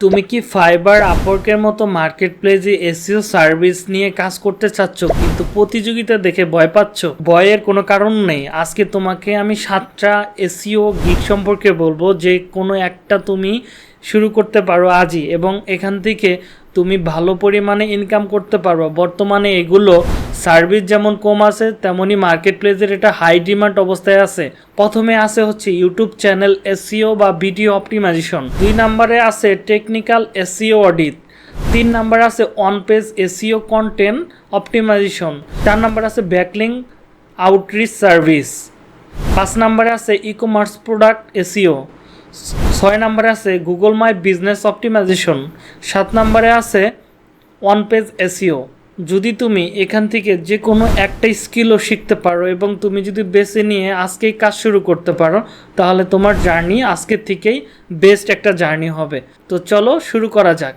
তুমি কি ফাইবার আপওয়ার্কের মতো মার্কেট প্লেসে এসিও সার্ভিস নিয়ে কাজ করতে চাচ্ছ, কিন্তু প্রতিযোগিতা দেখে ভয় পাচ্ছ? ভয়ের কোনো কারণ নেই। আজকে তোমাকে আমি সাতটা এসিও গিক সম্পর্কে বলব, যে কোনো একটা তুমি শুরু করতে পারো আজই, এবং এখান থেকে তুমি ভালো পরিমাণে ইনকাম করতে পারো। বর্তমানে এগুলো সার্ভিস যেমন কম আছে, তেমনই মার্কেট প্লেসের এটা হাই ডিমান্ড অবস্থায় আছে। প্রথমে আছে হচ্ছে ইউটিউব চ্যানেল এসিও বা ভিডিও অপটিমাইজেশন দুই নম্বরে আছে টেকনিক্যাল এসিও অডিট তিন নাম্বার আছে on page SEO content optimisation চার নাম্বার আছে ব্যাকলিং আউটরিচ সার্ভিস পাঁচ নাম্বারে আছে ই কমার্স প্রোডাক্ট এসিও ছয় নম্বরে আছে গুগল মাই বিজনেস অপটিমাইজেশন সাত নম্বরে আছে ওয়ান পেজ এসিও যদি তুমি এখান থেকে যে কোনো একটা স্কিলও শিখতে পারো এবং তুমি যদি বেছে নিয়ে আজকেই কাজ শুরু করতে পারো, তাহলে তোমার জার্নি আজকের থেকেই বেস্ট একটা জার্নি হবে। তো চলো শুরু করা যাক।